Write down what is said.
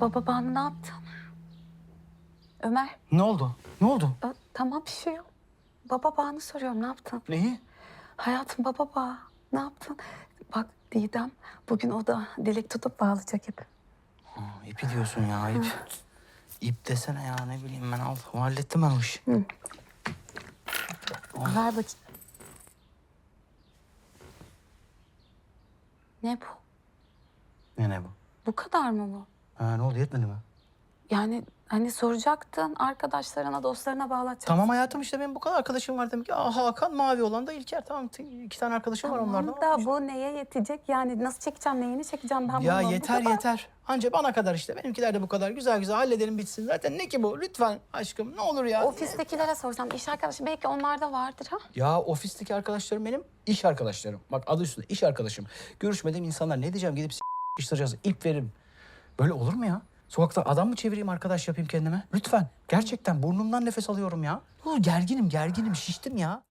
Baba bana ne yaptın? Ömer, Ne oldu? Ne oldu? ö, tamam bir şey yok. Baba bağını soruyorum ne yaptın? Neyi? Hayatım baba bağı ne yaptın? Bak Didem bugün o da dilek tutup bağlayacak ip. Aa, ipi diyorsun ya ip. İp desene ya ne bileyim ben al. Hallettim ben o işi. Ver bakayım. Ne bu? Ne ne bu? Bu kadar mı bu? Ha, ne oldu yetmedi mi? Yani hani soracaktın arkadaşlarına, dostlarına bağlatacak. Tamam hayatım işte benim bu kadar arkadaşım var dedim ki. Aa, Hakan mavi olan da İlker tamam t- iki tane arkadaşım var onlardan. Tamam da bu neye yetecek? Yani nasıl çekeceğim, neyini çekeceğim ben Ya bunu? Bu yeter kadar. yeter. Anca bana kadar işte. Benimkiler de bu kadar. Güzel güzel halledelim bitsin. Zaten ne ki bu? Lütfen aşkım ne olur ya. Ofistekilere sorsam, iş arkadaşı belki onlarda vardır ha? Ya ofisteki arkadaşlarım benim iş arkadaşlarım. Bak adı üstünde iş arkadaşım. Görüşmediğim insanlar ne diyeceğim gidip s**iştireceğiz. ip veririm. Böyle olur mu ya? Sokakta adam mı çevireyim arkadaş yapayım kendime? Lütfen. Gerçekten burnumdan nefes alıyorum ya. Bu gerginim gerginim şiştim ya.